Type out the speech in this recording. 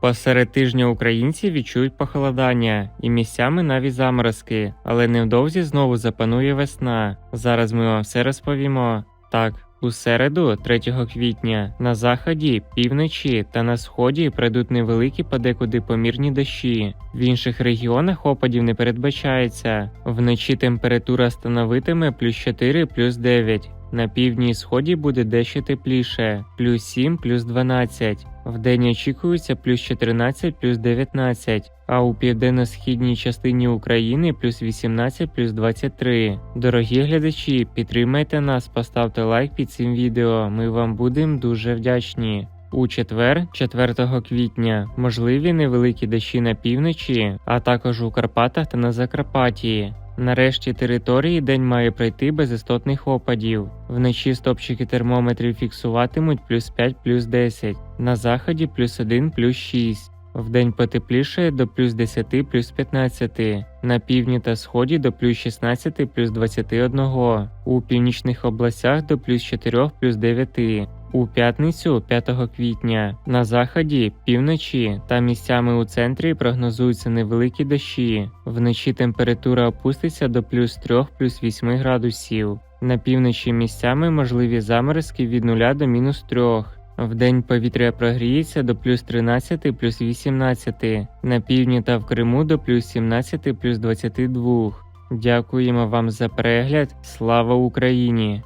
Посеред тижня українці відчують похолодання і місцями навіть заморозки, але невдовзі знову запанує весна. Зараз ми вам все розповімо. Так, у середу, 3 квітня, на заході, півночі та на сході пройдуть невеликі подекуди помірні дощі. В інших регіонах опадів не передбачається. Вночі температура становитиме плюс 4 плюс 9. На півдні і сході буде дещо тепліше, плюс 7 плюс 12. Вдень очікується плюс 14 плюс 19, а у південно-східній частині України плюс 18 плюс 23. Дорогі глядачі, підтримайте нас, поставте лайк під цим відео. Ми вам будемо дуже вдячні. У четвер, 4 квітня, можливі невеликі дощі на півночі, а також у Карпатах та на Закарпатті. Нарешті території день має пройти без істотних опадів. Вночі стопчики термометрів фіксуватимуть плюс 5 плюс 10, на заході плюс 1 плюс 6. Вдень потеплішає до плюс 10 плюс 15, на півдні та сході до плюс 16 плюс 21, у північних областях до плюс 4 плюс 9. У п'ятницю 5 квітня на заході, півночі та місцями у центрі прогнозуються невеликі дощі. Вночі температура опуститься до плюс 3 плюс 8 градусів. На півночі місцями можливі заморозки від 0 до мінус 3. Вдень повітря прогріється до плюс 13 плюс 18, на півдні та в Криму до плюс 17 плюс 22. Дякуємо вам за перегляд. Слава Україні!